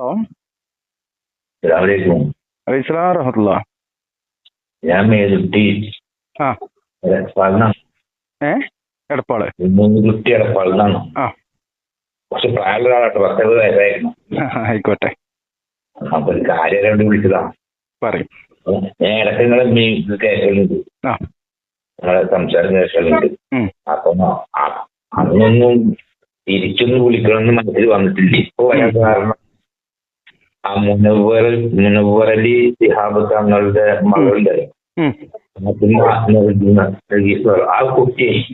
Hello അസ്സലാമലൈക്കും അലൈസ്ലാം റഹമത്തുള്ള ഞാൻ ആ. ഏ? എടപ്പാൾ. എടപ്പാളിനാണ്. ആ. കുറച്ച് പ്രായമുള്ള പത്തറുപത് വയസ്സായിരുന്നു. ആയിക്കോട്ടെ. അപ്പൊ ഒരു കാര്യം വേണ്ടി വിളിച്ചതാ. പറയും. ഞാൻ ഇടയ്ക്ക് നിങ്ങളെ കേൾക്കലുണ്ട് നിങ്ങളെ സംസാരം കേൾക്കലുണ്ട് അപ്പൊ അന്നൊന്നും തിരിച്ചൊന്നും വിളിക്കണമെന്ന് മനസ്സിൽ വന്നിട്ടില്ല. ഇപ്പൊ വരാൻ കാരണം ആ മുനവ്വർ മുനവ്വറലി സിഹാബ് തങ്ങളുടെ മകളുടെ. ആ കുട്ടി.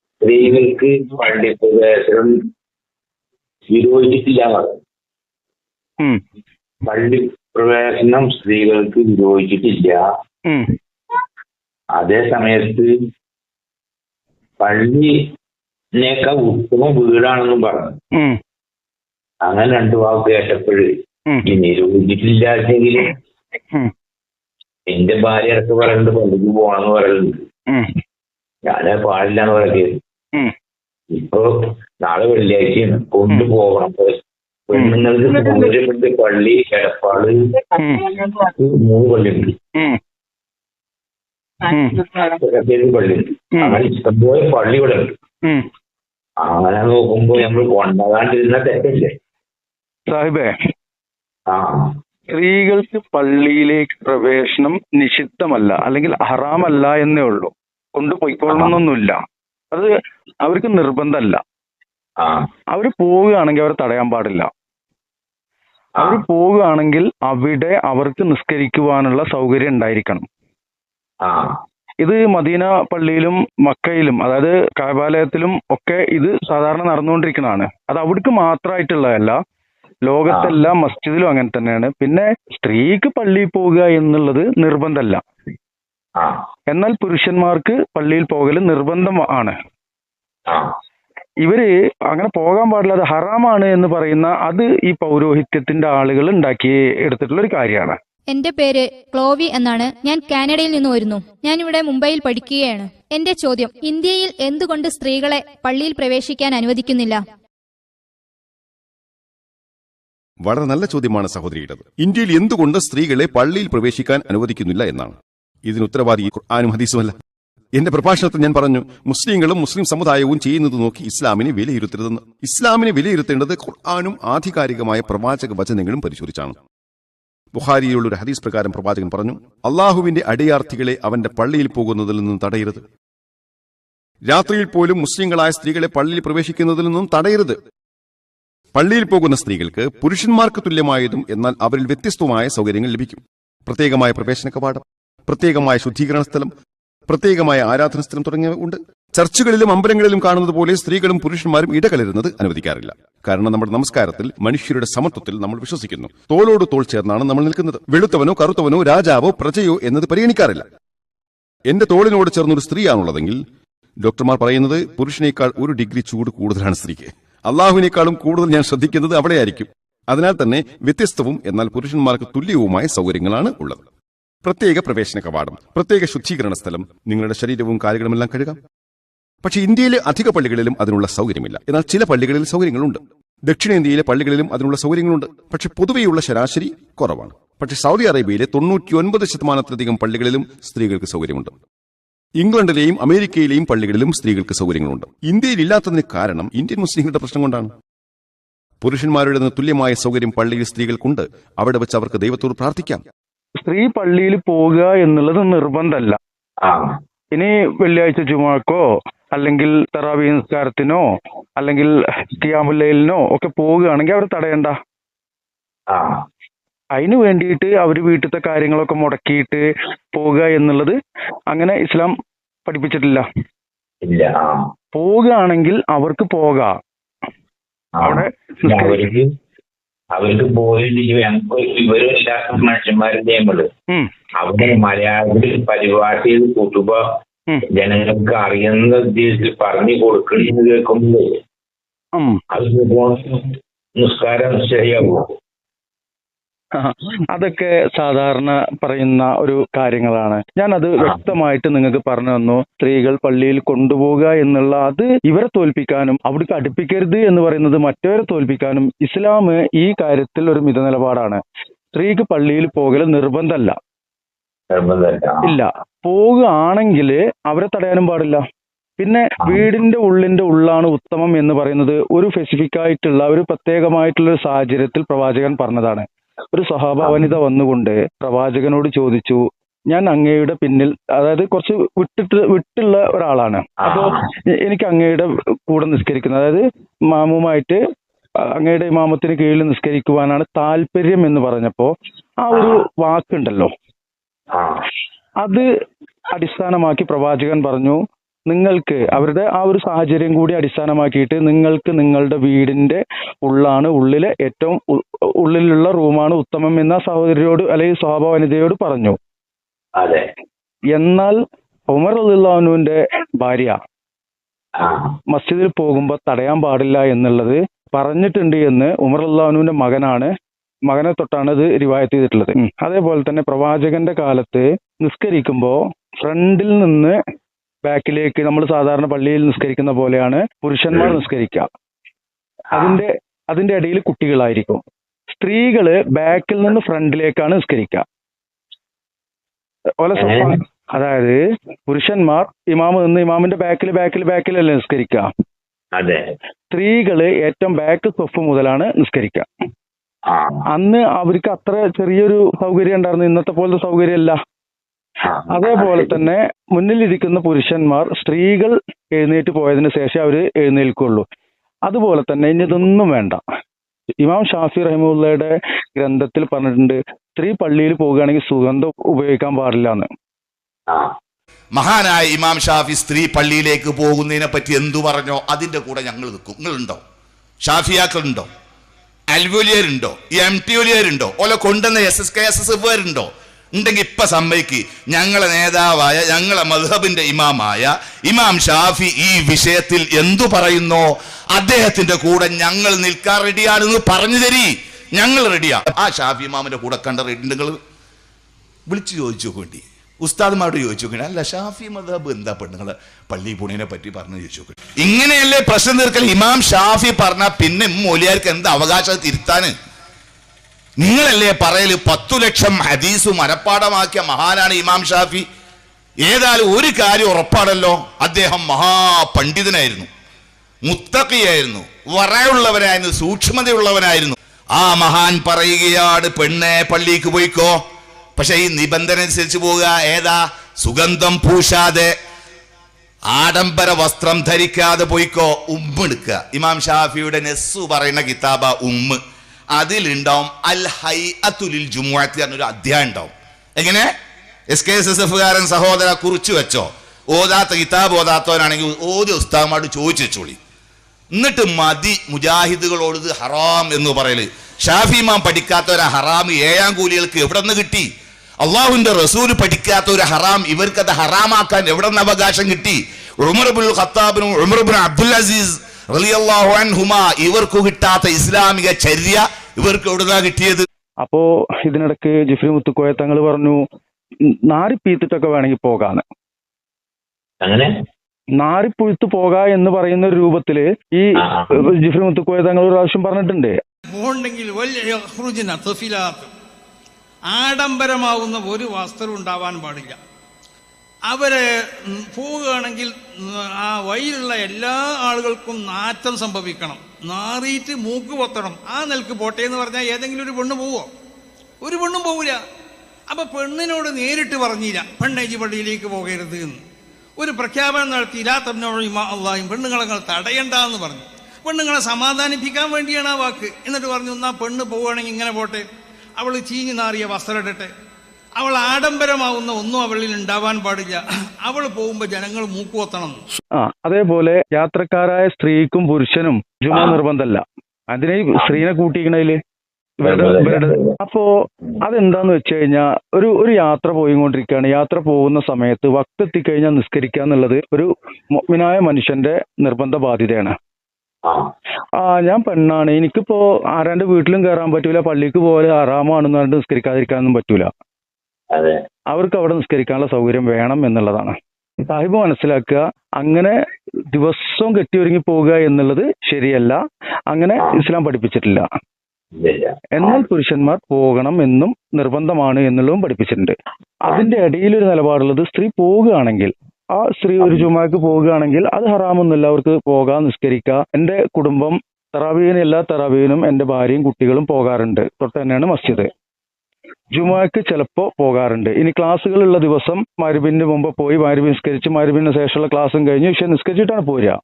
സ്ത്രീകൾക്ക് പള്ളി പ്രവേശനം വിരോധിച്ചിട്ടില്ല എന്ന് പറഞ്ഞു. ഉം. പള്ളി പ്രവേശനം സ്ത്രീകൾക്ക് വിരോധിച്ചിട്ടില്ല. അതേ സമയത്ത് പള്ളിനേക്കാൾ ഉത്തമം വീടാണെന്നും പറഞ്ഞു. അങ്ങനെ രണ്ടു വാക്ക് കേട്ടപ്പോഴ് ഈ നിരോധിച്ചിട്ടില്ലെങ്കിൽ ഉം. എന്റെ ഭാര്യ ഇടയ്ക്ക് പറയുന്നുണ്ട് പള്ളിക്ക് പോകണമെന്ന് പറയുന്നുണ്ട് ഉം. പാടില്ല പാടില്ലാന്ന് പറയുന്നത്. ഇപ്പൊ നാളെ വെള്ളിയാഴ്ചയാണ്. കൊണ്ടുപോകണം പെണ്ണുങ്ങൾക്ക് സൗകര്യമുണ്ട്. പള്ളി എടപ്പാൾ മൂന്ന് പള്ളിയുണ്ട്. പള്ളി അങ്ങനെ ഇഷ്ടം പള്ളിയുണ്ട്. അങ്ങനെ ഇഷ്ടംപോലെ പള്ളി ഇവിടെ ഉണ്ട്. അങ്ങനെ നോക്കുമ്പോ നമ്മൾ കൊണ്ടാകാണ്ടിരുന്ന തെറ്റല്ലേ? സാഹിബേ ആ. സ്ത്രീകൾക്ക് പള്ളിയിലേക്ക് പ്രവേശനം നിഷിദ്ധമല്ല അല്ലെങ്കിൽ ഹറാമല്ല എന്നേ ഉള്ളൂ. കൊണ്ടുപോയിക്കൊള്ളണമെന്നൊന്നുമില്ല. അത് അവർക്ക് നിർബന്ധമല്ല. അവർ പോവുകയാണെങ്കിൽ അവരെ തടയാൻ പാടില്ല. അവർ പോവുകയാണെങ്കിൽ അവിടെ അവർക്ക് നിസ്കരിക്കുവാനുള്ള സൗകര്യം ഉണ്ടായിരിക്കണം. ഇത് മദീന പള്ളിയിലും മക്കയിലും അതായത് കാബാലയത്തിലും ഒക്കെ ഇത് സാധാരണ നടന്നുകൊണ്ടിരിക്കുന്നതാണ്. അത് അവിടേക്ക് മാത്രമായിട്ടുള്ളതല്ല ലോകത്തെല്ലാ മസ്ജിദിലും അങ്ങനെ തന്നെയാണ്. പിന്നെ സ്ത്രീക്ക് പള്ളിയിൽ പോവുക എന്നുള്ളത് നിർബന്ധമല്ല. ആ. എന്നാൽ പുരുഷന്മാർക്ക് പള്ളിയിൽ പോകൽ നിർബന്ധം ആണ്. ആ. ഇവർ അങ്ങനെ പോകാൻ പാടില്ല അത് ഹറാമാണ് എന്ന് പറയുന്ന അത് ഈ പൗരോഹിത്യത്തിന്റെ ആളുകൾ ഉണ്ടാക്കി എടുത്തിട്ടുള്ള ഒരു കാര്യമാണ്. എന്റെ പേര് ക്ലോവി എന്നാണ്. ഞാൻ കാനഡയിൽ നിന്ന് വരുന്നു. ഞാൻ ഇവിടെ മുംബൈയിൽ പഠിക്കുകയാണ്. എന്റെ ചോദ്യം ഇന്ത്യയിൽ എന്തുകൊണ്ട് സ്ത്രീകളെ പള്ളിയിൽ പ്രവേശിക്കാൻ അനുവദിക്കുന്നില്ല? വളരെ നല്ല ചോദ്യമാണ് സഹോദരിയുടേത്. ഇന്ത്യയിൽ എന്തുകൊണ്ട് സ്ത്രീകളെ പള്ളിയിൽ പ്രവേശിക്കാൻ അനുവദിക്കുന്നില്ല എന്നാണ്? ഇതിന് ഉത്തരവാദി ആനും ഹദീസുമല്ല എന്റെ പ്രഭാഷണത്തിൽ ഞാൻ പറഞ്ഞു മുസ്ലിങ്ങളും മുസ്ലിം സമുദായവും ചെയ്യുന്നത് നോക്കി ഇസ്ലാമിനെ വിലയിരുത്തരുതെന്ന്. ഇസ്ലാമിനെ വിലയിരുത്തേണ്ടത് ഖുർആാനും ആധികാരികമായ പ്രവാചക വചനങ്ങളും പരിശോധിച്ചാണ്. ബുഹാരിയിലുള്ള ഒരു ഹദീസ് പ്രകാരം പ്രവാചകൻ പറഞ്ഞു അള്ളാഹുവിന്റെ അടിയാർത്ഥികളെ അവന്റെ പള്ളിയിൽ പോകുന്നതിൽ നിന്നും തടയരുത്. രാത്രിയിൽ പോലും മുസ്ലിങ്ങളായ സ്ത്രീകളെ പള്ളിയിൽ പ്രവേശിക്കുന്നതിൽ നിന്നും തടയരുത്. പള്ളിയിൽ പോകുന്ന സ്ത്രീകൾക്ക് പുരുഷന്മാർക്ക് തുല്യമായതും എന്നാൽ അവരിൽ വ്യത്യസ്തവുമായ സൗകര്യങ്ങൾ ലഭിക്കും. പ്രത്യേകമായ പ്രവേശന കവാടം പ്രത്യേകമായ ശുദ്ധീകരണ സ്ഥലം പ്രത്യേകമായ ആരാധന സ്ഥലം തുടങ്ങിയവ ഉണ്ട്. ചർച്ചുകളിലും അമ്പലങ്ങളിലും കാണുന്നത് പോലെ സ്ത്രീകളും പുരുഷന്മാരും ഇടകലരുന്നത് അനുവദിക്കാറില്ല. കാരണം നമ്മുടെ നമസ്കാരത്തിൽ മനുഷ്യരുടെ സമത്വത്തിൽ നമ്മൾ വിശ്വസിക്കുന്നു. തോളോട് തോൾ ചേർന്നാണ് നമ്മൾ നിൽക്കുന്നത്. വെളുത്തവനോ കറുത്തവനോ രാജാവോ പ്രജയോ എന്നത് പരിഗണിക്കാറില്ല. എന്റെ തോളിനോട് ചേർന്നൊരു സ്ത്രീയാണുള്ളതെങ്കിൽ ഡോക്ടർമാർ പറയുന്നത് പുരുഷനേക്കാൾ ഒരു ഡിഗ്രി ചൂട് കൂടുതലാണ് സ്ത്രീക്ക്. അള്ളാഹുവിനേക്കാളും കൂടുതൽ ഞാൻ ശ്രദ്ധിക്കുന്നത് അവിടെയായിരിക്കും. അതിനാൽ തന്നെ വ്യത്യസ്തവും എന്നാൽ പുരുഷന്മാർക്ക് തുല്യവുമായ സൗകര്യങ്ങളാണ് ഉള്ളത്. പ്രത്യേക പ്രവേശന കവാടം പ്രത്യേക ശുദ്ധീകരണ സ്ഥലം നിങ്ങളുടെ ശരീരവും കാര്യങ്ങളുമെല്ലാം കഴുകാം. പക്ഷേ ഇന്ത്യയിലെ അധിക പള്ളികളിലും അതിനുള്ള സൗകര്യമില്ല. എന്നാൽ ചില പള്ളികളിൽ സൗകര്യങ്ങളുണ്ട്. ദക്ഷിണേന്ത്യയിലെ പള്ളികളിലും അതിനുള്ള സൗകര്യങ്ങളുണ്ട്. പക്ഷെ പൊതുവെയുള്ള ശരാശരി കുറവാണ്. പക്ഷേ സൗദി അറേബ്യയിലെ തൊണ്ണൂറ്റിയൊൻപത് ശതമാനത്തിലധികം പള്ളികളിലും സ്ത്രീകൾക്ക് സൗകര്യമുണ്ട്. ഇംഗ്ലണ്ടിലെയും അമേരിക്കയിലെയും പള്ളികളിലും സ്ത്രീകൾക്ക് സൗകര്യങ്ങളുണ്ട്. ഇന്ത്യയിൽ ഇല്ലാത്തതിന് കാരണം ഇന്ത്യൻ മുസ്ലിങ്ങളുടെ പ്രശ്നം കൊണ്ടാണ്. പുരുഷന്മാരുടെ തുല്യമായ സൗകര്യം പള്ളിയിൽ സ്ത്രീകൾക്കുണ്ട്. അവിടെ വെച്ച് അവർക്ക് ദൈവത്തോട് പ്രാർത്ഥിക്കാം. സ്ത്രീ പള്ളിയിൽ പോവുക എന്നുള്ളത് നിർബന്ധമല്ല. ആ. ഇനി വെള്ളിയാഴ്ച ജുമാക്കോ അല്ലെങ്കിൽ തറാവി നിസ്കാരത്തിനോ അല്ലെങ്കിൽ കിയാമുല്ലയിലിനോ ഒക്കെ പോവുകയാണെങ്കിൽ അവർ തടയണ്ട. ആ. അതിനു വേണ്ടിയിട്ട് അവർ വീട്ടിലത്തെ കാര്യങ്ങളൊക്കെ മുടക്കിയിട്ട് പോവുക എന്നുള്ളത് അങ്ങനെ ഇസ്ലാം പഠിപ്പിച്ചിട്ടില്ല. ഇല്ല ആ. പോവുകയാണെങ്കിൽ അവർക്ക് പോകാം. അവിടെ അവർക്ക് അവർക്ക് പോയില്ലെങ്കിൽ ഇവരില്ലാത്ത മനുഷ്യന്മാരും ചെയ്യുമ്പോൾ ഉം, അവിടെ മലയാളത്തിൽ പരിപാടി ചെയ്ത് കൂട്ടുമ്പോ ജനങ്ങൾക്ക് അറിയുന്ന ഉദ്ദേശത്തിൽ പറഞ്ഞു കൊടുക്കണമെന്ന് കേൾക്കുമ്പോൾ ഉം. അത് നിസ്കാരം ശരിയാകുമോ അതൊക്കെ സാധാരണ പറയുന്ന ഒരു കാര്യങ്ങളാണ്. ഞാൻ അത് വ്യക്തമായിട്ട് നിങ്ങൾക്ക് പറഞ്ഞു തന്നു. സ്ത്രീകൾ പള്ളിയിൽ കൊണ്ടുപോകുക എന്നുള്ള അത് ഇവരെ തോൽപ്പിക്കാനും അവിടേക്ക് അടുപ്പിക്കരുത് എന്ന് പറയുന്നത് മറ്റവരെ തോൽപ്പിക്കാനും ഇസ്ലാം ഈ കാര്യത്തിൽ ഒരു മിത നിലപാടാണ് സ്ത്രീക്ക് പള്ളിയിൽ പോകൽ നിർബന്ധമല്ല നിർബന്ധമില്ല ഇല്ല. പോകുകയാണെങ്കിൽ അവരെ തടയാനും പാടില്ല. പിന്നെ വീടിന്റെ ഉള്ളിന്റെ ഉള്ളാണ് ഉത്തമം എന്ന് പറയുന്നത് ഒരു സ്പെസിഫിക് ആയിട്ടുള്ള ഒരു പ്രത്യേകമായിട്ടുള്ള ഒരു സാഹചര്യത്തിൽ പ്രവാചകൻ പറഞ്ഞതാണ്. ഒരു സഹാബ വനിത വന്നുകൊണ്ട് പ്രവാചകനോട് ചോദിച്ചു ഞാൻ അങ്ങയുടെ പിന്നിൽ അതായത് കുറച്ച് വിട്ടിട്ട് വിട്ടുള്ള ഒരാളാണ്. അപ്പോ എനിക്ക് അങ്ങയുടെ കൂടെ നിസ്കരിക്കുന്നത് അതായത് മാമുമായിട്ട് അങ്ങയുടെ ഇമാമത്തിന് കീഴിൽ നിസ്കരിക്കുവാനാണ് താല്പര്യം എന്ന് പറഞ്ഞപ്പോ ആ ഒരു വാക്കുണ്ടല്ലോ. അത് അടിസ്ഥാനമാക്കി പ്രവാചകൻ പറഞ്ഞു നിങ്ങൾക്ക് അവരുടെ ആ ഒരു സാഹചര്യം കൂടി അടിസ്ഥാനമാക്കിയിട്ട് നിങ്ങൾക്ക് നിങ്ങളുടെ വീടിന്റെ ഉള്ളാണ് ഉള്ളിലെ ഏറ്റവും ഉള്ളിലുള്ള റൂമാണ് ഉത്തമം എന്ന സഹോദരിയോട് അല്ലെങ്കിൽ സ്വഭാവ വനിതയോട് പറഞ്ഞു. അതെ. എന്നാൽ ഉമർ അള്ളാഹുവിന്റെ ഭാര്യ മസ്ജിദിൽ പോകുമ്പോൾ തടയാൻ പാടില്ല എന്നുള്ളത് പറഞ്ഞിട്ടുണ്ട് എന്ന് ഉമർ അള്ളാഹുവിന്റെ മകനാണ് മകനെ തൊട്ടാണ് ഇത് റിവായത്ത് ചെയ്തിട്ടുള്ളത്. അതേപോലെ തന്നെ പ്രവാചകന്റെ കാലത്ത് നിസ്കരിക്കുമ്പോ ഫ്രണ്ടിൽ നിന്ന് ബാക്കിലേക്ക് നമ്മൾ സാധാരണ പള്ളിയിൽ നിസ്കരിക്കുന്ന പോലെയാണ് പുരുഷന്മാർ നിസ്കരിക്കുക. അതിന്റെ അതിന്റെ ഇടയിൽ കുട്ടികളായിരിക്കും. സ്ത്രീകൾ ബാക്കിൽ നിന്ന് ഫ്രണ്ടിലേക്കാണ് നിസ്കരിക്കുക ഓല അതായത് പുരുഷന്മാർ ഇമാമ് നിന്ന് ഇമാമിന്റെ ബാക്കിൽ ബാക്കിൽ ബാക്കിലല്ലേ നിസ്കരിക്കുക അതെ. സ്ത്രീകൾ ഏറ്റവും ബാക്ക് സ്വഫ് മുതലാണ് നിസ്കരിക്കുക അന്ന് അവർക്ക് അത്ര ചെറിയൊരു സൗകര്യം ഉണ്ടായിരുന്നു. ഇന്നത്തെ പോലത്തെ സൗകര്യമല്ല. അതേപോലെ തന്നെ മുന്നിലിരിക്കുന്ന പുരുഷന്മാർ സ്ത്രീകൾ എഴുന്നേറ്റ് പോയതിന് ശേഷം അവർ എഴുന്നേൽക്കുള്ളൂ. അതുപോലെ തന്നെ ഇനി ഇതൊന്നും വേണ്ട. ഇമാം ഷാഫി റഹിമുള്ളയുടെ ഗ്രന്ഥത്തിൽ പറഞ്ഞിട്ടുണ്ട് സ്ത്രീ പള്ളിയിൽ പോവുകയാണെങ്കിൽ സുഗന്ധം ഉപയോഗിക്കാൻ പാടില്ല എന്ന് ആ. മഹാനായ ഇമാം ഷാഫി സ്ത്രീ പള്ളിയിലേക്ക് പോകുന്നതിനെ പറ്റി എന്തു പറഞ്ഞോ അതിന്റെ കൂടെ ഞങ്ങൾ നിൽക്കും. നിങ്ങളുണ്ടോ? ഷാഫിയാക്കളുണ്ടോ? അൽവുലിയരുണ്ടോ എം ടി ഒലിയരുണ്ടോ ഓല കൊണ്ടുവന്ന S S K S S എഫുകാരുണ്ടോ ഉണ്ടെങ്കിൽ ഇപ്പൊ സമ്മതിക്ക്. ഞങ്ങളെ നേതാവായ ഞങ്ങളെ മധുഹബിന്റെ ഇമാമായ ഇമാം ഷാഫി ഈ വിഷയത്തിൽ എന്തു പറയുന്നോ അദ്ദേഹത്തിന്റെ കൂടെ ഞങ്ങൾ നിൽക്കാൻ റെഡിയാണെന്ന് പറഞ്ഞു തരി. ഞങ്ങൾ റെഡിയാ. ആ ഷാഫി ഇമാമിന്റെ കൂടെ കണ്ട റെഡി നിങ്ങൾ വിളിച്ചു ചോദിച്ചു നോക്കേണ്ടി ഉസ്താദ്മാരോട് ചോദിച്ചു നോക്കണേ അല്ല ഷാഫി മദാബ് എന്താ പെണ്ണുങ്ങൾ പള്ളി പുണിനെ പറ്റി പറഞ്ഞു ചോദിച്ചു നോക്കണേ ഇങ്ങനെയല്ലേ പ്രശ്നം തീർക്കൽ ഇമാം ഷാഫി പറഞ്ഞ പിന്നെ മൊലിയാർക്ക് എന്താ അവകാശം തിരുത്താന്? നിങ്ങളല്ലേ പറയൽ പത്തു ലക്ഷം ഹദീസ് മനപ്പാടമാക്കിയ മഹാനാണ് ഇമാം ഷാഫി? ഏതായാലും ഒരു കാര്യം ഉറപ്പാണല്ലോ. അദ്ദേഹം മഹാപണ്ഡിതനായിരുന്നു. മുത്തക്കിയായിരുന്നു വറയുള്ളവനായിരുന്നു സൂക്ഷ്മതയുള്ളവനായിരുന്നു. ആ മഹാൻ പറയുകയാണ് പെണ്ണെ പള്ളിക്ക് പോയിക്കോ. പക്ഷെ ഈ നിബന്ധന അനുസരിച്ച് പോവുക ഏതാ? സുഗന്ധം പൂശാതെ ആഡംബര വസ്ത്രം ധരിക്കാതെ പോയിക്കോ ഉമ്മെടുക്കുക. ഇമാം ഷാഫിയുടെ നെസ്സു പറയുന്ന കിതാബ ഉമ്മ്. അതിലുണ്ടാവും അൽ ഹൈ അതുലിൽ ജുമുഅത്ത് എന്നൊരു അധ്യായം ഉണ്ടാവും. എങ്ങനെ? എസ് കെ എസ് എസ് എഫുകാരൻ സഹോദര കുറിച്ചു വെച്ചോ? ഓതാത്ത കിതാബ് ഓതാത്തവനാണെങ്കിൽ ഓതി ഉസ്താമാട് ചോദിച്ചു വെച്ചോളി. എന്നിട്ട് മതി മുജാഹിദുകളോട് ഇത് ഹറാം എന്ന് പറയൽ. ഷാഫിമാൻ പഠിക്കാത്ത ഒരു ഹറാം ഏഴാം കൂലികൾക്ക് എവിടെ നിന്ന് കിട്ടി? അള്ളാഹുവിന്റെ റസൂൽ പഠിക്കാത്ത ഒരു ഹറാം ഇവർക്കത് ഹറാമാക്കാൻ എവിടെ നിന്ന് അവകാശം കിട്ടി? ഉമർബുൽ ഖത്താബിനും ഉമർബുൽ അബ്ദുൽ അസീസ് റളിയല്ലാഹു അൻഹുമ ഇവർക്ക് കിട്ടാത്ത ഇസ്ലാമിക ചര്യ ഇവർക്ക് എവിടുന്നാ കിട്ടിയത്? അപ്പോ ഇതിനിടക്ക് ജിഫ്രി മുത്തുക്കോയ തങ്ങൾ പറഞ്ഞു നാരി പീത്തിട്ടൊക്കെ വേണമെങ്കിൽ പോകാന്ന്. അങ്ങനെ? നാറിപ്പുഴുത്ത് പോക എന്ന് പറയുന്ന ഒരു രൂപത്തിൽ ഈ. ജിഫ്രി മുത്തുക്കോയ തങ്ങൾ ഒരു പ്രാവശ്യം പറഞ്ഞിട്ടുണ്ട്. ആഡംബരമാവുന്ന ഒരു വസ്ത്രം ഉണ്ടാവാൻ പാടില്ല. അവർ പോവുകയാണെങ്കിൽ ആ വഴിയിലുള്ള എല്ലാ ആളുകൾക്കും നാറ്റം സംഭവിക്കണം. നാറിയിട്ട് മൂക്ക് പൊത്തണം. ആ നിലയ്ക്ക് പോട്ടെ എന്ന് പറഞ്ഞാൽ ഏതെങ്കിലും ഒരു പെണ്ണ് പോവോ? ഒരു പെണ്ണും പോവില്ല അപ്പൊ പെണ്ണിനോട് നേരിട്ട് പറഞ്ഞില്ല. പെണ്ണേജി പള്ളിയിലേക്ക് പോകരുത് എന്ന്. ഒരു പ്രഖ്യാപനം നടത്തി ഇലാ തബ്നോഴിമ അള്ളാഹിം പെണ്ണുങ്ങളെ തടയണ്ട എന്ന് പറഞ്ഞു. പെണ്ണുങ്ങളെ സമാധാനിപ്പിക്കാൻ വേണ്ടിയാണ് ആ വാക്ക്. എന്നിട്ട് പറഞ്ഞു എന്നാ പെണ്ണ് പോവുകയാണെങ്കിൽ ഇങ്ങനെ പോട്ടെ. അവൾ ചീഞ്ഞു നാറിയ വസ്ത്രം ഇടട്ടെ. അവൾ ആഡംബരമാവുന്ന ഒന്നും അവളിൽ ഉണ്ടാവാൻ പാടില്ല. അവൾ പോകുമ്പോൾ ജനങ്ങൾ മൂക്കുവത്തണം ആ അതേപോലെ യാത്രക്കാരായ സ്ത്രീക്കും പുരുഷനും ജുമ. നിർബന്ധമല്ല അതിനെ സ്ത്രീനെ കൂട്ടിക്കണതിൽ അപ്പോ അതെന്താന്ന് വെച്ച് കഴിഞ്ഞാൽ ഒരു ഒരു യാത്ര പോയിക്കൊണ്ടിരിക്കുകയാണ്. യാത്ര പോകുന്ന സമയത്ത് വക്തെത്തിക്കഴിഞ്ഞാൽ നിസ്കരിക്കുക എന്നുള്ളത് ഒരു മുഅ്മിനായ മനുഷ്യന്റെ നിർബന്ധ ബാധ്യതയാണ്. ആ. ആ ഞാൻ പെണ്ണാണ്. എനിക്കിപ്പോ ആരാണ്ട് വീട്ടിലും കയറാൻ പറ്റൂല പള്ളിക്ക് പോലെ ആറാമാണെന്ന് പറഞ്ഞിട്ട് നിസ്കരിക്കാതിരിക്കാനൊന്നും പറ്റൂല. അതെ. അവർക്ക് അവിടെ നിസ്കരിക്കാനുള്ള സൗകര്യം വേണം എന്നുള്ളതാണ്. സാഹിബ് മനസ്സിലാക്കുക അങ്ങനെ ദിവസവും കെട്ടിയൊരുങ്ങി പോവുക എന്നുള്ളത് ശരിയല്ല. അങ്ങനെ ഇസ്ലാം പഠിപ്പിച്ചിട്ടില്ല. എന്നാൽ പുരുഷന്മാർ പോകണം എന്നും നിർബന്ധമാണ് എന്നുള്ളതും പഠിപ്പിച്ചിട്ടുണ്ട്. അതിന്റെ ഇടയിൽ ഒരു നിലപാടുള്ളത് സ്ത്രീ പോവുകയാണെങ്കിൽ ആ സ്ത്രീ ഒരു ചുമക്ക് പോവുകയാണെങ്കിൽ അത് ഹറാമൊന്നുമില്ല. അവർക്ക് പോകാം നിസ്കരിക്കാം. എന്റെ കുടുംബം തറാവീന് എല്ലാ തറാവീനും എന്റെ ഭാര്യയും കുട്ടികളും പോകാറുണ്ട്. തൊട്ട് തന്നെയാണ് മസ്ജിദ്. ജുമാക്ക് ചിലപ്പോ പോകാറുണ്ട്. ഇനി ക്ലാസ്സുകളുള്ള ദിവസം മരുബിന്റെ മുമ്പ് പോയി മരുബി നിസ്കരിച്ച് മാരുബിന് ശേഷമുള്ള ക്ലാസ്സും കഴിഞ്ഞ് പക്ഷെ നിസ്കരിച്ചിട്ടാണ് പോരുക.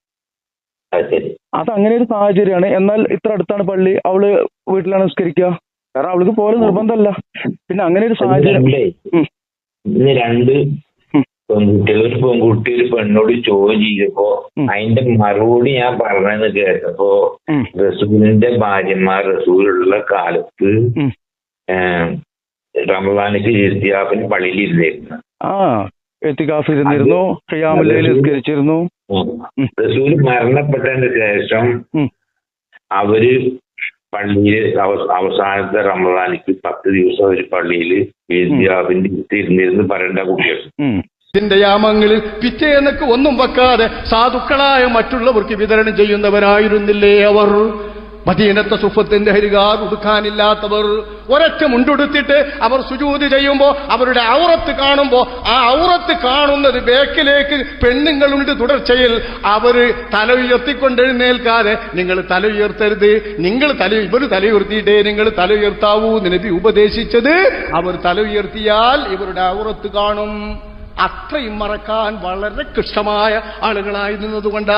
അത് അങ്ങനെ ഒരു സാഹചര്യമാണ്. എന്നാൽ ഇത്ര അടുത്താണ് പള്ളി അവൾ വീട്ടിലാണ് നിസ്കരിക്കുക? കാരണം അവൾക്ക് പോലെ നിർബന്ധമല്ല. പിന്നെ അങ്ങനെ ഒരു സാഹചര്യം. രണ്ടേ. പെൺകുട്ടികൾ ഒരു പെൺകുട്ടി ഒരു പെണ്ണോട് ചോദ്യം ചെയ്തപ്പോ. അതിന്റെ മറുപടി ഞാൻ പറഞ്ഞെന്ന് കേട്ടപ്പോ. റസൂലിന്റെ ഭാര്യമാർ റസൂലുള്ള കാലത്ത് റമദാനിക്ക് ഇസ്തിയാഫിന് പള്ളിയിൽ ഇരുന്നിരുന്നു ആ എത്തിക്കാഫ് ഇരുന്നിരുന്നു ഖിയാമുല്ലയിൽ നിസ്കരിച്ചിരുന്നു. ഉം. റസൂൽ മരണപ്പെട്ടതിന് ശേഷം അവർ പള്ളിയിൽ അവ- അവസാനത്തെ റമദാനിക്ക് പത്ത് ദിവസം ഒരു പള്ളിയിൽ ഇസ്തിയാഫിന്റെ ഇരുന്നിരുന്ന് പറയേണ്ട കുട്ടികൾ. ഉം. ഇതിന്റെ യാമങ്ങളിൽ പിറ്റേന്നൊക്കെ ഒന്നും വെക്കാതെ സാധുക്കളായ മറ്റുള്ളവർക്ക് വിതരണം ചെയ്യുന്നവരായിരുന്നില്ലേ അവർ? മദീനത്തെ സുഫത്തിന്റെ ഹരികാർ ഉടുക്കാനില്ലാത്തവർ ഒരൊറ്റ മുണ്ടുടുത്തിട്ട് അവർ സുജൂതി ചെയ്യുമ്പോൾ അവരുടെ ഔറത്ത് കാണുമ്പോൾ ആ ഔറത്ത് കാണുന്നത് ബേക്കിലേക്ക് പെണ്ണുങ്ങളുണ്ട് തുടർച്ചയിൽ അവർ തല ഉയർത്തിക്കൊണ്ട് എഴുന്നേൽക്കാതെ നിങ്ങൾ തല ഉയർത്തരുത് നിങ്ങൾ തല ഇവർ തല ഉയർത്തിയിട്ടേ നിങ്ങൾ തല ഉയർത്താവൂ നിനക്ക് ഉപദേശിച്ചത്. അവർ തല ഉയർത്തിയാൽ ഇവരുടെ ഔറത്ത് കാണും. അത്രയും മറക്കാൻ വളരെ കൃഷ്ടമായ ആളുകളായി നിന്നതുകൊണ്ട്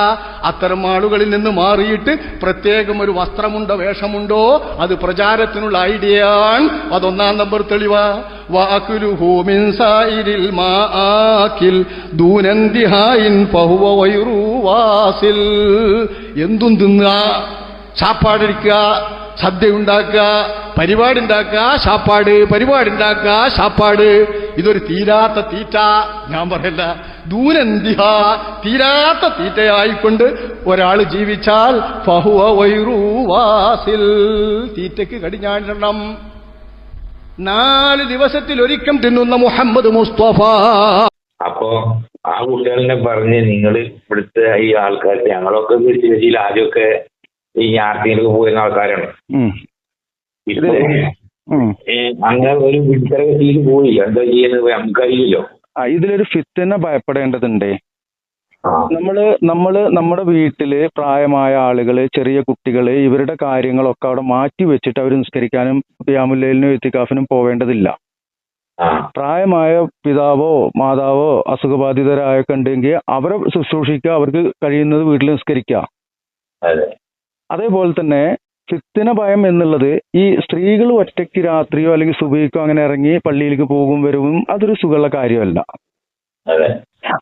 അത്തരം ആളുകളിൽ നിന്ന് മാറിയിട്ട് പ്രത്യേകം ഒരു വസ്ത്രമുണ്ടോ വേഷമുണ്ടോ? അത് പ്രചാരത്തിനുള്ള ഐഡിയയാണ്. അതൊന്നാം നമ്പർ തെളിവ. എന്തും തിന്നുക ചാപ്പാടിരിക്കുക സദ്യ ഉണ്ടാക്കുക പരിപാടി ഉണ്ടാക്കുക ശാപ്പാട് പരിപാടി ഉണ്ടാക്കുക ശാപ്പാട്. ഇതൊരു തീരാത്ത തീറ്റ. ഞാൻ പറയല്ല ദൂരന്തിഹ തീരാത്ത തീറ്റയായിക്കൊണ്ട് ഒരാൾ ജീവിച്ചാൽ ഫഹുവ വൈറൂവാസിൽ തീറ്റയ്ക്ക് കടിഞ്ഞാണിടണം. നാല് ദിവസത്തിൽ ഒരിക്കം തിന്നുന്ന മുഹമ്മദ് മുസ്തഫ. അപ്പോ ആ കുട്ടികളെ പറഞ്ഞ് നിങ്ങൾ ഇവിടുത്തെ ഈ ആൾക്കാർ ഞങ്ങളൊക്കെ ആദ്യമൊക്കെ ഈ ആർട്ടിയിലൊക്കെ പോയിരുന്ന ആൾക്കാരാണ്. ഇപ്പൊ അങ്ങനെ ഒരു വിടുത്തരകത്തിലേക്ക് പോയില്ല. എന്താ ചെയ്യുന്നത് നമുക്കറിയില്ലോ ഇതിലൊരു ഫിത്തിനെ ഭയപ്പെടേണ്ടതുണ്ടേ. നമ്മൾ നമ്മൾ നമ്മുടെ വീട്ടിൽ പ്രായമായ ആളുകൾ ചെറിയ കുട്ടികൾ ഇവരുടെ കാര്യങ്ങളൊക്കെ അവിടെ മാറ്റി വെച്ചിട്ട് അവർ നിസ്കരിക്കാനും യാമുല്ലയിലിനും എത്തിക്കാഫിനും പോവേണ്ടതില്ല. പ്രായമായ പിതാവോ മാതാവോ അസുഖബാധിതരായൊക്കെ ഉണ്ടെങ്കിൽ അവരെ ശുശ്രൂഷിക്കുക അവർക്ക് കഴിയുന്നത് വീട്ടിൽ നിസ്കരിക്കുക. അതേപോലെ തന്നെ ഫിത്തിന ഭയം എന്നുള്ളത് ഈ സ്ത്രീകൾ ഒറ്റയ്ക്ക് രാത്രിയോ അല്ലെങ്കിൽ സുബഹിക്കോ അങ്ങനെ ഇറങ്ങി പള്ളിയിലേക്ക് പോകും വരും അതൊരു സുഖമുള്ള കാര്യമല്ല.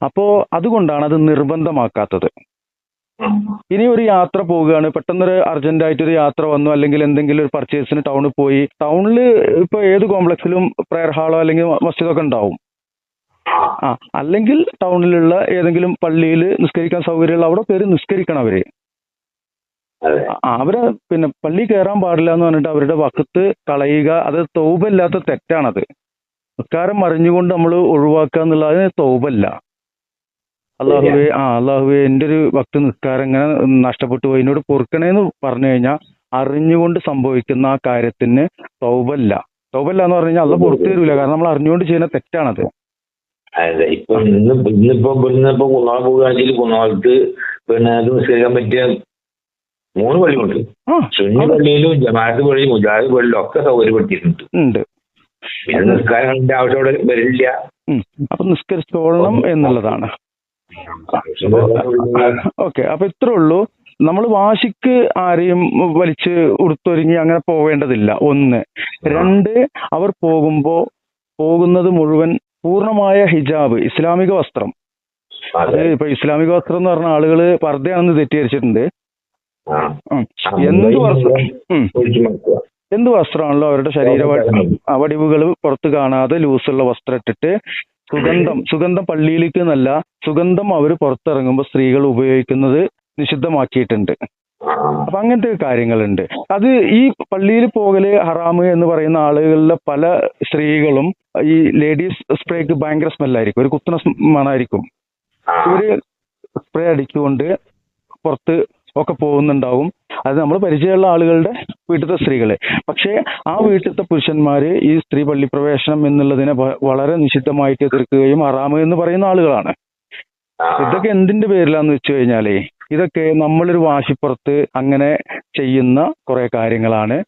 അപ്പോ അതുകൊണ്ടാണ് അത് നിർബന്ധമാക്കാത്തത്. ഇനി ഒരു യാത്ര പോവുകയാണ്. പെട്ടെന്നൊരു അർജന്റ് ആയിട്ട് ഒരു യാത്ര വന്നു അല്ലെങ്കിൽ എന്തെങ്കിലും ഒരു പർച്ചേസിന് ടൗണിൽ പോയി. ടൗണിൽ ഇപ്പൊ ഏത് കോംപ്ലക്സിലും പ്രയർ ഹാളോ അല്ലെങ്കിൽ മസ്ജിദൊക്കെ ഉണ്ടാവും. ആ അല്ലെങ്കിൽ ടൗണിലുള്ള ഏതെങ്കിലും പള്ളിയിൽ നിസ്കരിക്കാൻ സൗകര്യമുള്ള അവിടെ പേര് നിസ്കരിക്കണം അവർ. അവർ പിന്നെ പള്ളി കയറാൻ പാടില്ല എന്ന് പറഞ്ഞിട്ട് അവരുടെ വക്കത്ത് കളയുക അത് തൗബല്ലാത്ത തെറ്റാണത്. നിസ്കാരം അറിഞ്ഞുകൊണ്ട് നമ്മൾ ഒഴിവാക്കുക എന്നുള്ളത് അതിന് തൗബല്ല അള്ളാഹുവേ ആ അള്ളാഹുവേ എന്റെ ഒരു ഭക്തി നിസ്കാരം ഇങ്ങനെ നഷ്ടപ്പെട്ടു പോയി. എന്നോട് പൊറുക്കണേന്ന് പറഞ്ഞു കഴിഞ്ഞാൽ അറിഞ്ഞുകൊണ്ട് സംഭവിക്കുന്ന ആ കാര്യത്തിന് തൗബല്ല തൗബല്ല എന്ന് പറഞ്ഞു കഴിഞ്ഞാൽ അള്ള പുറത്തു തരൂല. കാരണം നമ്മൾ അറിഞ്ഞുകൊണ്ട് ചെയ്യുന്ന തെറ്റാണത്. ഇപ്പൊ ഇന്നിപ്പോ ഇന്നിപ്പോ കുന്നാൾ കുന്നോളത്ത് പിന്നെ അത് നിസ്കരിക്കാൻ പറ്റിയ മൂന്ന് പള്ളിയുണ്ട് സുന്നി പള്ളിയിലും ജമാഅത്ത് പള്ളിയും മുജാഹിദ് പള്ളിയിലും ഒക്കെ സൗകര്യപ്പെടുത്തിയിട്ടുണ്ട്. പിന്നെ നിസ്കാരങ്ങളുടെ ആവശ്യം അവിടെ വരില്ല. അപ്പൊ നിസ്കരിച്ചോളണം എന്നുള്ളതാണ്. ഓക്കെ അപ്പൊ ഇത്രേ ഉള്ളൂ. നമ്മൾ വാശിക്ക് ആരെയും വലിച്ച് ഉടുത്തൊരുങ്ങി അങ്ങനെ പോവേണ്ടതില്ല. ഒന്ന്. രണ്ട് അവർ പോകുമ്പോ പോകുന്നത് മുഴുവൻ പൂർണമായ ഹിജാബ് ഇസ്ലാമിക വസ്ത്രം. അത്. ഇപ്പൊ ഇസ്ലാമിക വസ്ത്രം എന്ന് പറഞ്ഞ ആളുകൾ പർദ്ദയാണെന്ന് തെറ്റിദ്ധരിച്ചിട്ടുണ്ട്. എന്ത് വസ്ത്രം. എന്ത് വസ്ത്രമാണല്ലോ അവരുടെ ശരീര വടിവുകൾ പുറത്ത് കാണാതെ ലൂസുള്ള വസ്ത്രം ഇട്ടിട്ട് സുഗന്ധം സുഗന്ധം പള്ളിയിലേക്ക് എന്നല്ല സുഗന്ധം അവർ പുറത്തിറങ്ങുമ്പോൾ സ്ത്രീകൾ ഉപയോഗിക്കുന്നത് നിഷിദ്ധമാക്കിയിട്ടുണ്ട്. അപ്പൊ അങ്ങനത്തെ കാര്യങ്ങളുണ്ട്. അത് ഈ പള്ളിയിൽ പോകൽ ഹറാമ് എന്ന് പറയുന്ന ആളുകളിലെ പല സ്ത്രീകളും ഈ ലേഡീസ് സ്പ്രേക്ക് ഭയങ്കര സ്മെല്ലായിരിക്കും. ഒരു കുത്തന സ്മണായിരിക്കും ഇവർ സ്പ്രേ അടിച്ചുകൊണ്ട് പുറത്ത് ഒക്കെ പോകുന്നുണ്ടാവും. അത് നമ്മൾ പരിചയമുള്ള ആളുകളുടെ വീട്ടിലത്തെ സ്ത്രീകൾ. പക്ഷേ ആ വീട്ടിലത്തെ പുരുഷന്മാര് ഈ സ്ത്രീ പള്ളി പ്രവേശനം എന്നുള്ളതിനെ വളരെ നിഷിദ്ധമായിട്ട് എതിർക്കുകയും ഹറാമ് എന്ന് പറയുന്ന ആളുകളാണ്. ഇതൊക്കെ എന്തിന്റെ പേരിലാന്ന് വെച്ച് കഴിഞ്ഞാലേ ഇതൊക്കെ നമ്മളൊരു വാശിപ്പുറത്ത് അങ്ങനെ ചെയ്യുന്ന കുറെ കാര്യങ്ങളാണ്.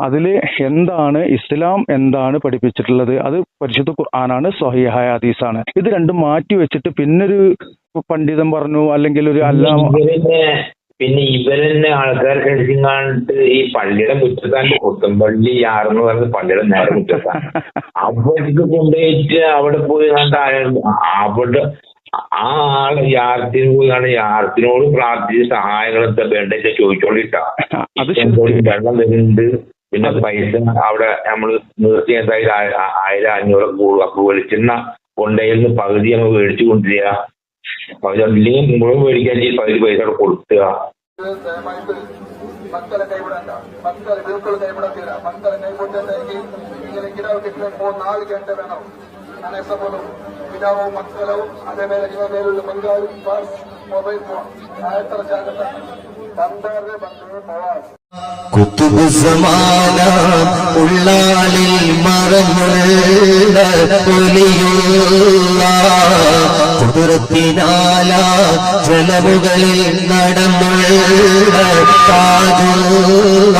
അതിൽ എന്താണ് ഇസ്ലാം എന്താണ് പഠിപ്പിച്ചിട്ടുള്ളത്? അത് പരിശുദ്ധ ഖുർആനാണ് സ്വഹീഹായ ഹദീസാണ്. ഇത് രണ്ടും മാറ്റി വെച്ചിട്ട് പിന്നൊരു പണ്ഡിതൻ പറഞ്ഞു അല്ലെങ്കിൽ ഒരു അല്ല പിന്നെ ഇവരെന്നെ ആൾക്കാർ കഴിച്ചിങ്ങാണ്ട് ഈ പള്ളിയുടെ മുറ്റത്താണ് പുത്തമ്പള്ളി ആറെന്ന് പറഞ്ഞ പള്ളിയുടെ നേരെ മുറ്റത്താണ് അവിടേക്ക് കൊണ്ടുപോയിട്ട് അവിടെ പോയി കണ്ട് അവിടെ ആ ആൾ യാർത്തിന് പോയി കണ്ട് യാർത്തിനോട് പ്രാർത്ഥിച്ച് സഹായങ്ങൾ എന്താ വേണ്ടെന്ന് ചോദിച്ചോണ്ടിട്ടാ. വെള്ളം വരുന്നുണ്ട് പിന്നെ പൈസ അവിടെ നമ്മൾ നിർത്തി എന്തായാലും ആയിരം അഞ്ഞൂറ് കൂടും. അപ്പൊ വെളിച്ചെണ്ണ കൊണ്ടേന്ന് പകുതി നമ്മൾ മേടിച്ചു കൊണ്ടുവരിക. പതിനെട്ടിലെയും മുഴുവൻ മേടിക്കാൻ ഈ പകുതി പൈസ കൊടുക്കുക ದಯಮಾಡಿಬಿಡಿ ಭಕ್ತರ ಕೈ ಬಿಡಂತ ಭಕ್ತರ ಗುರುಗಳು ಕೈ ಬಿಡಂತೀರ? ಭಕ್ತರ ಕೈ ಕೊಟ್ಟಂತಾಗಿ ಇಲ್ಲಿ ಗಂಟೆ ನಾವು. ನನ್ನ ಹೆಸರು ಗಿಡವು ಮಕ್ಕಳು ಅದೇ ಮೇಲೆ ಮೊಬೈಲ್ ಫೋನ್ ಆ ಥರ ಜಾಗೃತ ಬಂದವರೇ സമാന ഉള്ളാളിൽ മറന്നുള്ള പൊലിയുള്ള കുതിരത്തിനാല ജലമുകളിൽ നടന്നുള്ള താജുള്ള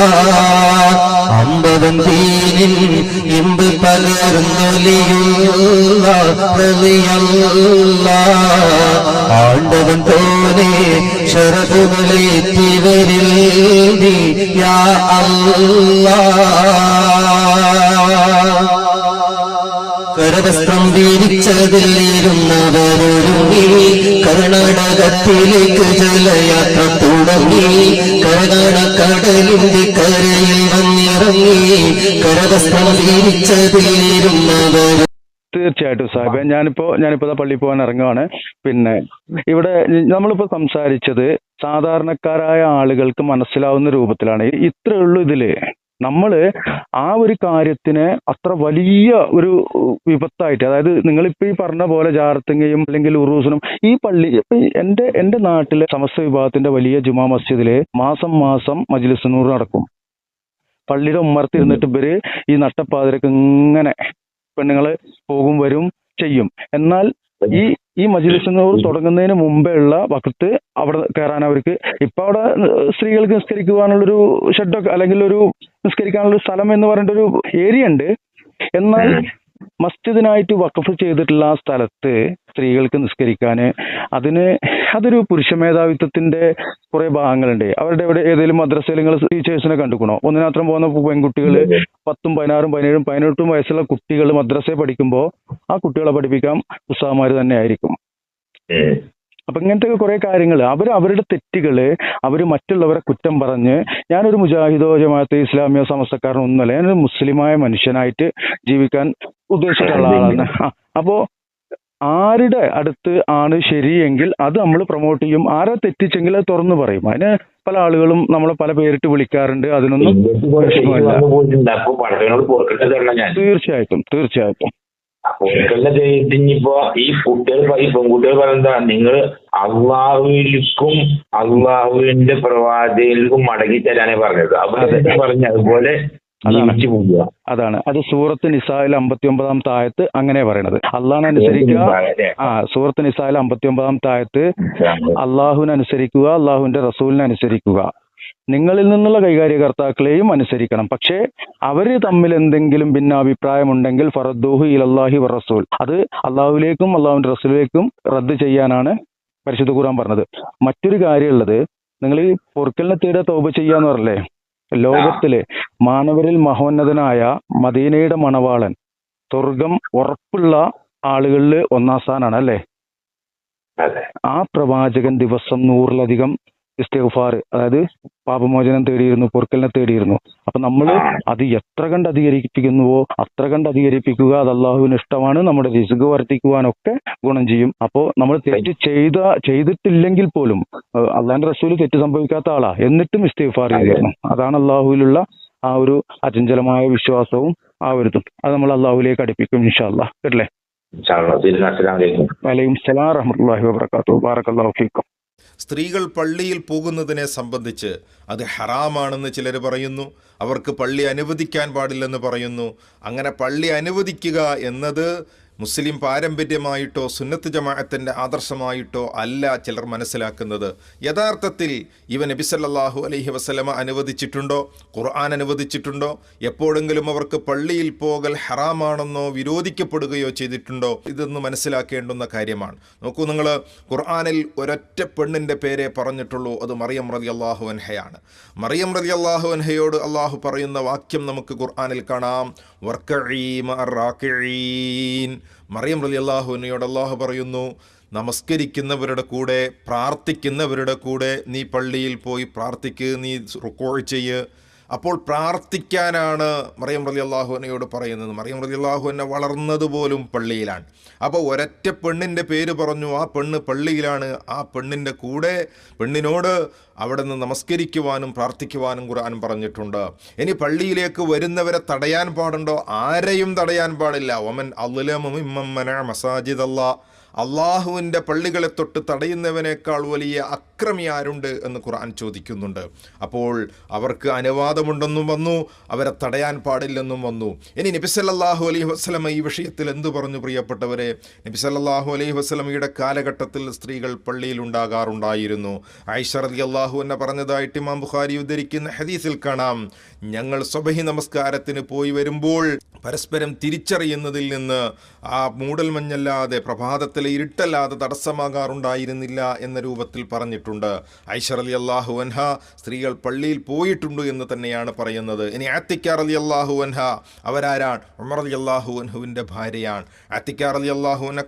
അമ്പതം തീരിൽ ഇമ്പ് പകർന്നൊലിയുള്ള പ്രതിയുള്ള ആണ്ടവൻ തോനെ ശരതുകളെ യാ കരവസ്ത്രം വീരിച്ചതിലിരുന്നവരൊരുങ്ങി കർണാടകത്തിലേക്ക് ജലയാത്ര തുടങ്ങി. കരകാണക്കടലിന്റെ കരയിൽ തീർച്ചയായിട്ടും സാഹിബ് ഞാനിപ്പോ ഞാനിപ്പോ ദാ പള്ളിയിൽ പോകാൻ ഇറങ്ങുവാണ്. പിന്നെ ഇവിടെ നമ്മളിപ്പോ സംസാരിച്ചത് സാധാരണക്കാരായ ആളുകൾക്ക് മനസ്സിലാവുന്ന രൂപത്തിലാണ്. ഇത്രേ ഉള്ളൂ ഇതിൽ. നമ്മൾ ആ ഒരു കാര്യത്തിന് അത്ര വലിയ ഒരു വിപത്തായിട്ട് അതായത് നിങ്ങളിപ്പോ ഈ പറഞ്ഞ പോലെ ജാർത്തിങ്ങയും അല്ലെങ്കിൽ ഉറൂസിനും ഈ പള്ളി എന്റെ എന്റെ നാട്ടിലെ സമസ്ത വിഭാഗത്തിന്റെ വലിയ ജുമാ മസ്ജിദിൽ മാസം മാസം മജ്ലിസ് നൂറ് നടക്കും. പള്ളിയുടെ ഉമ്മർത്തിരുന്നിട്ട് ഇവർ ഈ നട്ടപ്പാതിരക്ക് ഇങ്ങനെ പെണ്ണുങ്ങൾ പോകും വരും ചെയ്യും. എന്നാൽ ഈ ഈ മജ്ലിസ് നൂർ തുടങ്ങുന്നതിന് മുമ്പേ ഉള്ള വക്കത്ത് അവിടെ കയറാൻ അവർക്ക് ഇപ്പൊ അവിടെ സ്ത്രീകൾക്ക് നിസ്കരിക്കുവാനുള്ളൊരു ഷെഡൊക്കെ അല്ലെങ്കിൽ ഒരു നിസ്കരിക്കാനുള്ള സ്ഥലം എന്ന് പറഞ്ഞിട്ടൊരു ഏരിയ ഉണ്ട്. എന്നാൽ മസ്ജിദിനായിട്ട് വഖഫ് ചെയ്തിട്ടുള്ള ആ സ്ഥലത്ത് സ്ത്രീകൾക്ക് നിസ്കരിക്കാന് അതിന് അതൊരു പുരുഷ മേധാവിത്വത്തിന്റെ കുറെ ഭാഗങ്ങളുണ്ട്. അവരുടെ ഇവിടെ ഏതെങ്കിലും മദ്രസയിൽ നിങ്ങൾ ടീച്ചേഴ്സിനെ കണ്ടുക്കണോ? ഒന്നിനാത്രം പോകുന്ന പെൺകുട്ടികൾ പത്തും പതിനാറും പതിനേഴും പതിനെട്ടും വയസ്സുള്ള കുട്ടികൾ മദ്രസയിൽ പഠിക്കുമ്പോൾ ആ കുട്ടികളെ പഠിപ്പിക്കാൻ ഉസ്താമാര് തന്നെ ആയിരിക്കും. അപ്പൊ ഇങ്ങനത്തെ കുറെ കാര്യങ്ങൾ അവർ അവരുടെ തെറ്റുകൾ അവർ മറ്റുള്ളവരെ കുറ്റം പറഞ്ഞ് ഞാനൊരു മുജാഹിദോ ജമാഅത്തെ ഇസ്ലാമിയോ സമസ്തക്കാരനോ ഒന്നുമല്ല. ഞാനൊരു മുസ്ലിമായ മനുഷ്യനായിട്ട് ജീവിക്കാൻ ഉദ്ദേശിച്ചിട്ടുള്ള ആളാണ്. അപ്പോൾ അപ്പോ ആരുടെ അടുത്ത് ആണ് ശരിയെങ്കിൽ അത് നമ്മൾ പ്രൊമോട്ട് ചെയ്യും. ആരെ തെറ്റിച്ചെങ്കിൽ അത് തുറന്നു പറയും. അതിന് പല ആളുകളും നമ്മളെ പല പേരിട്ട് വിളിക്കാറുണ്ട്. അതിനൊന്നും തീർച്ചയായിട്ടും കുറെ അപ്പൊ പുറത്തെല്ലാം ചെയ്തിട്ട് ഇനിയിപ്പോ ഈ കുട്ടികൾ ഈ പെൺകുട്ടികൾ പറയുന്നതാ നിങ്ങൾ അള്ളാഹുവിൽക്കും അള്ളാഹുവിന്റെ പ്രവാചകർക്കും മടങ്ങി തരാനേ പറഞ്ഞത് അവരെ പറഞ്ഞ അതുപോലെ അതാണ്. അത് സൂറത്ത് നിസായിൽ അമ്പത്തി ഒമ്പതാം താഴത്ത് അങ്ങനെ പറയണത്. അള്ളാഹിനെ അനുസരിക്കുക. ആ സൂറത്ത് നിസായിൽ അമ്പത്തി ഒമ്പതാം താഴത്ത് അള്ളാഹുവിനനുസരിക്കുക അള്ളാഹുവിന്റെ റസൂലിനെ അനുസരിക്കുക. നിങ്ങളിൽ നിന്നുള്ള കൈകാര്യകർത്താക്കളെയും അനുസരിക്കണം. പക്ഷേ അവർ തമ്മിൽ എന്തെങ്കിലും ഭിന്നാഭിപ്രായമുണ്ടെങ്കിൽ ഫറദ്ദൂഹു ഇലല്ലാഹി വറസൂൽ. അത് അള്ളാഹുലേക്കും അള്ളാഹുവിന്റെ റസൂലിലേക്കും റദ്ദ് ചെയ്യാനാണ് പരിശുദ്ധ ഖുർആൻ പറഞ്ഞത്. മറ്റൊരു കാര്യമുള്ളത് നിങ്ങൾ ഈ പൊറുക്കലിനെ തേടുക തോപ ചെയ്യാന്ന് പറഞ്ഞല്ലേ? ലോകത്തിലെ മാനവരിൽ മഹോന്നതനായ മദീനയുടെ മണവാളൻ സ്വർഗം ഉറപ്പുള്ള ആളുകളിൽ ഒന്നാം സ്ഥാനാണ് അല്ലേ? ആ പ്രവാചകൻ ദിവസം നൂറിലധികം ഇസ്തിഗ്ഫാർ അതായത് പാപമോചനം തേടിയിരുന്നു പൊറുക്കലിനെ തേടിയിരുന്നു. അപ്പൊ നമ്മൾ അത് എത്ര കണ്ട് അധികരിപ്പിക്കുന്നുവോ അത്ര കണ്ട് അധികരിപ്പിക്കുക അത് അള്ളാഹുവിന് ഇഷ്ടമാണ്. നമ്മുടെ റിസ്ക് വർദ്ധിക്കുവാനൊക്കെ ഗുണം ചെയ്യും. അപ്പോൾ നമ്മൾ തെറ്റ് ചെയ്ത ചെയ്തിട്ടില്ലെങ്കിൽ പോലും അള്ളാഹിന്റെ റസൂൽ തെറ്റ് സംഭവിക്കാത്ത ആളാ. എന്നിട്ടും ഇസ്തിഗ്ഫാർ ചെയ്തിരുന്നു അതാണ് അള്ളാഹുവിലുള്ള ആ ഒരു അചഞ്ചലമായ വിശ്വാസവും ആ ഒരു അത് നമ്മൾ അള്ളാഹുലേക്ക് അടുപ്പിക്കും ഇൻഷാല്ലാ കേട്ടില്ലേ. വലൈക്കും സലാം റഹ്മത്തുള്ളാഹി വബറകാതുഹു. ബാറക്കല്ലാഹു ഫീക്കും. സ്ത്രീകൾ പള്ളിയിൽ പോകുന്നതിനെ സംബന്ധിച്ച് അത് ഹറാമാണെന്ന് ചിലർ പറയുന്നു. അവർക്ക് പള്ളി അനുവദിക്കാൻ പാടില്ലെന്ന് പറയുന്നു. അങ്ങനെ പള്ളി അനുവദിക്കുക എന്നത് മുസ്ലിം പാരമ്പര്യമായിട്ടോ സുന്നത്ത് ജമാഅത്തിന്റെ ആദർശമായിട്ടോ അല്ല ചിലർ മനസ്സിലാക്കുന്നത്. യഥാർത്ഥത്തിൽ ഇവ നബി സല്ലല്ലാഹു അലൈഹി വസല്ലമ അനുവദിച്ചിട്ടുണ്ടോ? ഖുർആൻ അനുവദിച്ചിട്ടുണ്ടോ? എപ്പോഴെങ്കിലും അവർക്ക് പള്ളിയിൽ പോകൽ ഹറാമാണെന്നോ വിരോധിക്കപ്പെടുകയോ ചെയ്തിട്ടുണ്ടോ? ഇതൊന്നും മനസ്സിലാക്കേണ്ടുന്ന കാര്യമാണ്. നോക്കൂ നിങ്ങൾ ഖുർആാനിൽ ഒരൊറ്റ പെണ്ണിന്റെ പേരെ പറഞ്ഞിട്ടുള്ളൂ. അത് മറിയം റതി അള്ളാഹു അൻഹയാണ്. മറിയം റതി അള്ളാഹു അൻഹയോട് അള്ളാഹു പറയുന്ന വാക്യം നമുക്ക് ഖുർആാനിൽ കാണാം. വർക്കഴീം മറിയം റലി അള്ളാഹുവിനോട് അള്ളാഹു പറയുന്നു നമസ്കരിക്കുന്നവരുടെ കൂടെ പ്രാർത്ഥിക്കുന്നവരുടെ കൂടെ നീ പള്ളിയിൽ പോയി പ്രാർത്ഥിക്കുക നീ റുക്കോൾ ചെയ്യ്. അപ്പോൾ പ്രാർത്ഥിക്കാനാണ് മറിയം റലി അള്ളാഹുവിനയോട് പറയുന്നത്. മറിയം റലി അള്ളാഹുവിനെ വളർന്നത് പോലും പള്ളിയിലാണ്. അപ്പോൾ ഒരൊറ്റ പെണ്ണിന്റെ പേര് പറഞ്ഞു ആ പെണ്ണ് പള്ളിയിലാണ്. ആ പെണ്ണിന്റെ കൂടെ പെണ്ണിനോട് അവിടെ നിന്ന് നമസ്കരിക്കുവാനും പ്രാർത്ഥിക്കുവാനും ഖുർആൻ പറഞ്ഞിട്ടുണ്ട്. ഇനി പള്ളിയിലേക്ക് വരുന്നവരെ തടയാൻ പാടുണ്ടോ? ആരെയും തടയാൻ പാടില്ല. ഒമൻ അല്ലുലമന മസാജിദ് അല്ലാ അള്ളാഹുവിന്റെ പള്ളികളെ തൊട്ട് തടയുന്നവനേക്കാൾ വലിയ അക്രമി ആരുണ്ട് എന്ന് ഖുർആൻ ചോദിക്കുന്നുണ്ട്. അപ്പോൾ അവർക്ക് അനുവാദമുണ്ടെന്നും വന്നു അവരെ തടയാൻ പാടില്ലെന്നും വന്നു. ഇനി നബിസല്ലാഹു അലൈഹി വസ്ലമ ഈ വിഷയത്തിൽ എന്തു പറഞ്ഞു പ്രിയപ്പെട്ടവരെ? നബിസല്ലാഹു അലൈഹി വസ്ലമയുടെ കാലഘട്ടത്തിൽ സ്ത്രീകൾ പള്ളിയിൽ ഉണ്ടാകാറുണ്ടായിരുന്നു. ഐഷ റതി അള്ളാഹു എന്നെ പറഞ്ഞതായിട്ട് ഇമാം ബുഖാരി ഉദ്ധരിക്കുന്ന ഹദീസിൽ കാണാം. ഞങ്ങൾ സ്വബഹി നമസ്കാരത്തിന് പോയി വരുമ്പോൾ പരസ്പരം തിരിച്ചറിയുന്നതിൽ നിന്ന് ആ മൂടൽമഞ്ഞല്ലാതെ പ്രഭാതത്തിലെ ഇരുട്ടല്ലാതെ തടസ്സമാകാറുണ്ടായിരുന്നില്ല എന്ന രൂപത്തിൽ പറഞ്ഞിട്ടുണ്ട്. ഐഷർ അലി അള്ളാഹു അൻഹ സ്ത്രീകൾ പള്ളിയിൽ പോയിട്ടുണ്ട് എന്ന് തന്നെയാണ് പറയുന്നത്. ഇനി ആത്തിക്കാർ അലി അള്ളാഹു അൻഹ അവരാരാണ്? ഉമർ അലി അള്ളാഹു അൻഹുവിന്റെ ഭാര്യയാണ്. ആത്തിക്കാർ അലി അള്ളാഹു അൻഹ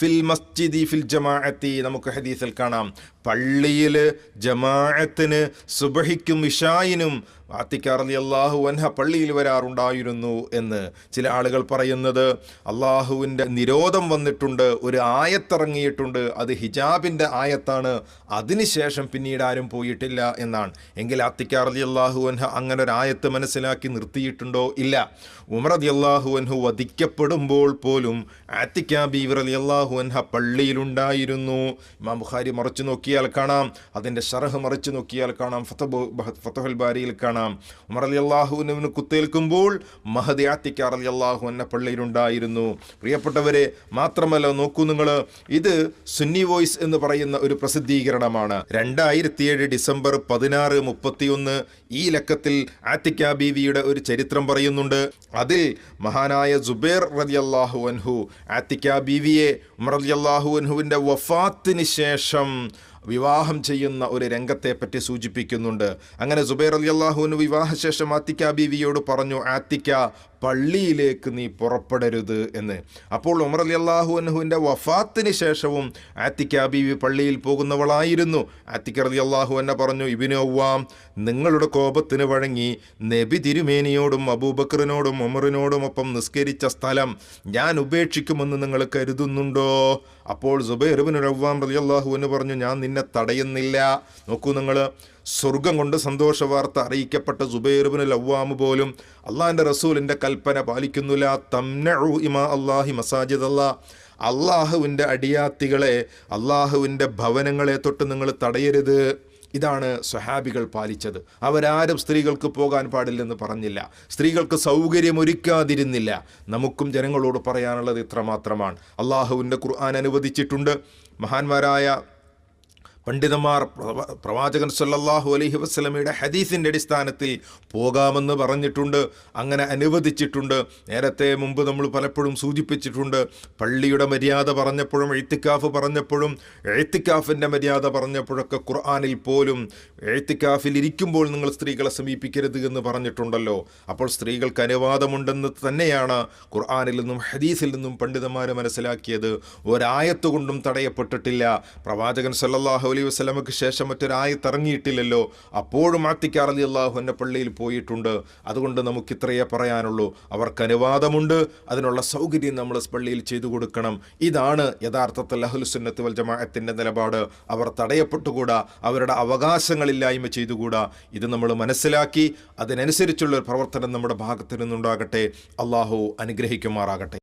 ഫിൽ മസ്ജിദി ഫിൽ ജമാഅത്തി. നമുക്ക് ഹദീസിൽ കാണാം. പള്ളിയിൽ ജമാഅത്തിന് സുബഹിക്കും ഇഷായിനും ആത്തിക്കാർ അലി അള്ളാഹു അൻഹ പള്ളിയിൽ വരാറുണ്ടായിരുന്നു എന്ന് ചില ആളുകൾ പറയുന്നത്. അള്ളാഹുവിന്റെ നിരോധം വന്നിട്ടുണ്ട് ഒരു ആയത്തിറങ്ങിയിട്ടുണ്ട് അത് ഹിജാബിന്റെ ആയത്താണ് അതിനുശേഷം പിന്നീട് ആരും പോയിട്ടില്ല എന്നാണ്. എങ്കിൽ ആത്തിക്കാർ അലി അള്ളാഹു അൻഹ അങ്ങനെ ഒരു ആയത്ത് മനസ്സിലാക്കി നിർത്തിയിട്ടുണ്ടോ? ഇല്ല. ഉമർ അലി അള്ളാഹു അൻഹു വധിക്കപ്പെടുമ്പോൾ പോലും ആത്തിക്കാ ബീവർ അലി അള്ളാഹു അൻഹ പള്ളിയിലുണ്ടായിരുന്നു. ഇമാം ബുഖാരി മറിച്ചു നോക്കിയാൽ കാണാം. അതിന്റെ ഷറഹ് മറിച്ചു നോക്കിയാൽ കാണാം. ഫതബ് ഫതഹുൽ ബാരിയിൽ കാണാം. ഉമർ അലി അള്ളാഹുവിന് കുത്തേൽക്കുമ്പോൾ മഹദി ആത്തിക്കാർ അലി അള്ളാഹു എന്ന പള്ളിയിലുണ്ടായിരുന്നു. പ്രിയപ്പെട്ടവരെ മാത്രമല്ല നോക്കൂ നിങ്ങൾ ഇത് സുന്നി വോയിസ് എന്ന് പറയുന്ന ഒരു പ്രസിദ്ധീകരണമാണ്. രണ്ടായിരത്തി ഏഴ് ഡിസംബർ പതിനാറ് മുപ്പത്തിയൊന്ന് ഈ ലക്കത്തിൽ ആത്തിക്ക ബീവിയുടെ ഒരു ചരിത്രം പറയുന്നുണ്ട്. അതിൽ മഹാനായ ജുബേർ റതി അള്ളാഹു അൻഹു ആത്തിക്ക ബീവിയെ ഉമർ റതി അള്ളാഹു അൻഹുവിന്റെ വഫാത്തിന് ശേഷം വിവാഹം ചെയ്യുന്ന ഒരു രംഗത്തെപ്പറ്റി സൂചിപ്പിക്കുന്നുണ്ട്. അങ്ങനെ സുബൈർ അലി അള്ളാഹുവിന് വിവാഹശേഷം ആത്തിക്ക ബീവിയോട് പറഞ്ഞു ആത്തിക്ക പള്ളിയിലേക്ക് നീ പുറപ്പെടരുത് എന്ന്. അപ്പോൾ ഉമർ അലി അള്ളാഹു അനഹുവിന്റെ വഫാത്തിന് ശേഷവും ആത്തിക്ക ബീവി പള്ളിയിൽ പോകുന്നവളായിരുന്നു. ആത്തിക്ക അലി അള്ളാഹു എന്നെ പറഞ്ഞു ഇബിനോവാം നിങ്ങളുടെ കോപത്തിന് വഴങ്ങി നബി തിരുമേനിയോടും അബൂബക്കറിനോടും ഉമറിനോടും ഒപ്പം നിസ്കരിച്ച സ്ഥലം ഞാൻ ഉപേക്ഷിക്കുമെന്ന് നിങ്ങൾ കരുതുന്നുണ്ടോ? അപ്പോൾ സുബൈർബിൻ റവ്വാം റലി എന്ന് പറഞ്ഞു ഞാൻ നിന്നെ തടയുന്നില്ല. നോക്കൂ നിങ്ങൾ സ്വർഗം കൊണ്ട് സന്തോഷ വാർത്ത അറിയിക്കപ്പെട്ട സുബൈർബിന് ലവ്വാമ് പോലും അള്ളാഹിന്റെ റസൂലിന്റെ കൽപ്പന പാലിക്കുന്നില്ല. തംനഉ ഇമാ അള്ളാഹി മസാജിദ് അല്ലാ അള്ളാഹുവിന്റെ അടിയാത്തികളെ അള്ളാഹുവിന്റെ ഭവനങ്ങളെ തൊട്ട് നിങ്ങൾ തടയരുത്. ഇതാണ് സ്വഹാബികൾ പാലിച്ചത്. അവരാരും സ്ത്രീകൾക്ക് പോകാൻ പാടില്ലെന്ന് പറഞ്ഞില്ല. സ്ത്രീകൾക്ക് സൗകര്യമൊരുക്കാതിരുന്നില്ല നമുക്കും ജനങ്ങളോട് പറയാനുള്ളത് ഇത്രമാത്രമാണ്. അള്ളാഹുവിന്റെ ഖുർആൻ അനുവദിച്ചിട്ടുണ്ട്. മഹാന്മാരായ പണ്ഡിതന്മാർ പ്രവാചകൻ സല്ലാഹു അലഹി വസ്ലമയുടെ ഹദീസിന്റെ അടിസ്ഥാനത്തിൽ പോകാമെന്ന് പറഞ്ഞിട്ടുണ്ട് അങ്ങനെ അനുവദിച്ചിട്ടുണ്ട്. നേരത്തെ മുമ്പ് നമ്മൾ പലപ്പോഴും സൂചിപ്പിച്ചിട്ടുണ്ട് പള്ളിയുടെ മര്യാദ പറഞ്ഞപ്പോഴും എഴുത്തിക്കാഫ് പറഞ്ഞപ്പോഴും എഴുത്തിക്കാഫിന്റെ മര്യാദ പറഞ്ഞപ്പോഴൊക്കെ ഖുർആാനിൽ പോലും എഴുത്തിക്കാഫിൽ ഇരിക്കുമ്പോൾ നിങ്ങൾ സ്ത്രീകളെ സമീപിക്കരുത് എന്ന് പറഞ്ഞിട്ടുണ്ടല്ലോ. അപ്പോൾ സ്ത്രീകൾക്ക് അനുവാദമുണ്ടെന്ന് തന്നെയാണ് ഖുർആാനിൽ നിന്നും ഹദീസിൽ നിന്നും പണ്ഡിതന്മാർ മനസ്സിലാക്കിയത്. ഒരായത്തുകൊണ്ടും തടയപ്പെട്ടിട്ടില്ല. പ്രവാചകൻ സല്ലല്ലാഹു അലൈഹി വസ്ലമക്ക് ശേഷം മറ്റൊരായത്ത് ഇറങ്ങിയിട്ടില്ലല്ലോ അപ്പോഴും ആത്തിക്കാർ അലി അള്ളാഹു എന്നെ പള്ളിയിൽ പോയിട്ടുണ്ട്. അതുകൊണ്ട് നമുക്ക് ഇത്രയേ പറയാനുള്ളൂ. അവർക്ക് അനുവാദമുണ്ട്. അതിനുള്ള സൗകര്യം നമ്മൾ പള്ളിയിൽ ചെയ്തു കൊടുക്കണം. ഇതാണ് യഥാർത്ഥത്തിൽ അഹുൽസുന്നത്ത് വൽ ജമാഅത്തിന്റെ നിലപാട്. അവർ തടയപ്പെട്ടുകൂടാ. അവരുടെ അവകാശങ്ങളില്ലായ്മ ചെയ്തുകൂടാ. ഇത് നമ്മൾ മനസ്സിലാക്കി. അതിനനുസരിച്ചുള്ള ഒരു പ്രവർത്തനം നമ്മുടെ ഭാഗത്തു നിന്നുണ്ടാകട്ടെ. അള്ളാഹു അനുഗ്രഹിക്കുമാറാകട്ടെ.